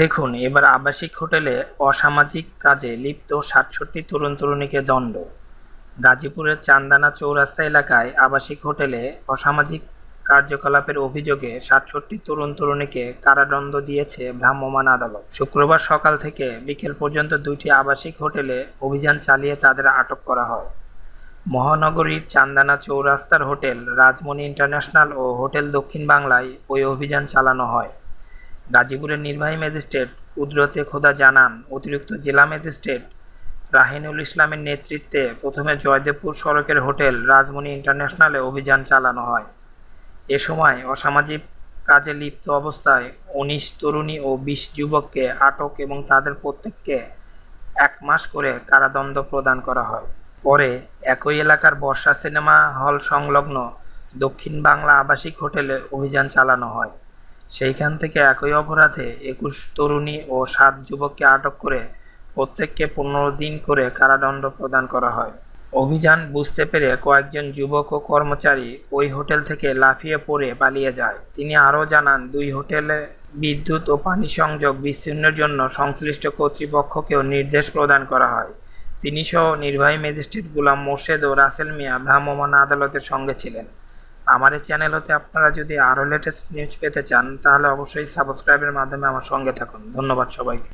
দেখুন, এবার আবাসিক হোটেলে অসামাজিক কাজে লিপ্ত সাতষট্টি তরুণ তরুণীকে দণ্ড। গাজীপুরের চান্দানা চৌরাস্তা এলাকায় আবাসিক হোটেলে অসামাজিক কার্যকলাপের অভিযোগে সাতষট্টি তরুণ তরুণীকে কারাদণ্ড দিয়েছে ভ্রাম্যমাণ আদালত। শুক্রবার সকাল থেকে বিকেল পর্যন্ত দুইটি আবাসিক হোটেলে অভিযান চালিয়ে তাদের আটক করা হয়। মহানগরীর চান্দানা চৌরাস্তার হোটেল রাজমণি ইন্টারন্যাশনাল ও হোটেল দক্ষিণ বাংলায় ওই অভিযান চালানো হয়। গাজীপুরের নির্বাহী ম্যাজিস্ট্রেট কুদরতে খোদা জানান, অতিরিক্ত জেলা ম্যাজিস্ট্রেট রাহিনুল ইসলামের নেতৃত্বে প্রথমে জয়দেবপুর সড়কের হোটেল রাজমণি ইন্টারন্যাশনালে অভিযান চালানো হয়। এ সময় অসামাজিক কাজে লিপ্ত অবস্থায় উনিশ তরুণী ও বিশ যুবককে আটক এবং তাদের প্রত্যেককে এক মাস করে কারাদণ্ড প্রদান করা হয়। পরে একই এলাকার বর্ষা সিনেমা হল সংলগ্ন দক্ষিণ বাংলা আবাসিক হোটেলে অভিযান চালানো হয়। সেইখান থেকে একই অপরাধে একুশ তরুণী ও সাত যুবককে আটক করে প্রত্যেককে পনেরো দিন করে কারাদণ্ড প্রদান করা হয়। অভিযান বুঝতে পেরে কয়েকজন যুবক ও কর্মচারী ওই হোটেল থেকে লাফিয়ে পড়ে পালিয়ে যায়। তিনি আরও জানান, দুই হোটেলে বিদ্যুৎ ও পানি সংযোগ বিচ্ছিন্নের জন্য সংশ্লিষ্ট কর্তৃপক্ষকেও নির্দেশ প্রদান করা হয়। তিনি সহ নির্বাহী ম্যাজিস্ট্রেট গুলাম মোর্শেদ ও রাসেল মিয়া ভ্রাম্যমাণ আদালতের সঙ্গে ছিলেন। আমার এই চ্যানেল হতে আপনারা যদি আরও লেটেস্ট নিউজ পেতে চান, তাহলে অবশ্যই সাবস্ক্রাইবের মাধ্যমে আমার সঙ্গে থাকুন। ধন্যবাদ সবাইকে।